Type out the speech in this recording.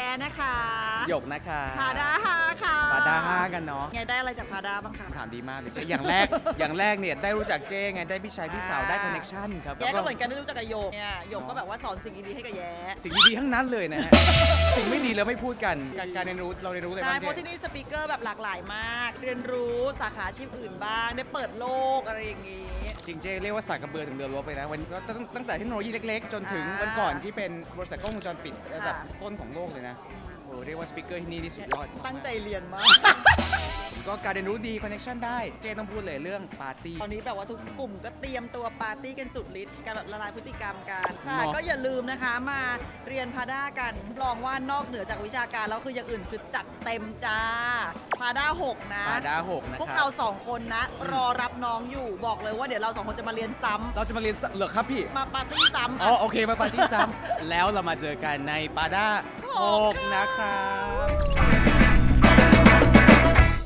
แย้นะคะ หยกนะคะพาด้าฮาค่ะพา ด้าห้ากันเนาะไงได้อะไรจากพาด้าบ้างคะ คำถามดีมากเลยเจ๊อย่างแรก อย่างแรกเนี่ยได้รู้จักเจ๊ไงได้พี่ชายพี่สาวได้คอนเนคชั่นครับแย้ก็เหมือนกันได้รู้จักกับโยกเนี่ยโยกก็แบบว่าสอนสิ่งดีๆให้กับแย้สิ่งดีๆทั้งนั้นเลยนะฮะ สิ่งไม่ดีเราไม่พูดกัน การการเรียนรู้เราเรียนรู้อะไรใช่บ้างเพราะเจ๊ที่นี่สปีกเกอร์แบบหลากหลายมาก เรียนรู้สาขาอาชีพอื่นบ้างได้เปิดโลกอะไรอย่างงี้ จริงเจ๊เรียกว่าสากกระเบือถึงเรือรบเลยนะวันก็ตั้งตั้งแต่เทคโนโลยีเล็ก ๆ จนถึงอ่าวันก่อนที่เป็นบริษัทกล้องวงจรปิดระดับค่ะต้นของโลกเลยนะโอ้เรียกว่าสปีกเกอร์ที่นี่นี่สุดยอดมากๆตั้งใจเรียนมากก็การเรียนรู้ดีคอนเนคชั่นได้เจ๊ต้องพูดเลยเรื่องปาร์ตี้ ตอนนี้แบบว่าทุกกลุ่มก็เตรียมตัวปาร์ตี้กันสุดฤทธิ์การแบบละลายพฤติกรรมกันค่ะ เนอะก็อย่าลืมนะคะมาเรียนพาด้ากันลองว่านอกเหนือจากวิชาการแล้วคืออย่างอื่นคือจัดเต็มจ้าพาด้าหกนะ ปาด้าหกนะพวกครัเราบ สองคนนะรอรับน้องอยู่บอกเลยว่าเดี๋ยวเราสองคนจะมาเรียนซ้ำเราจะมาเรียนสเหรอครับพี่ มาปาร์ตี้ซ้ำอ๋อโอเคมาปาร์ตี้ซ้ำแล้วเรามาเจอกันในปาด้า หกนะครับ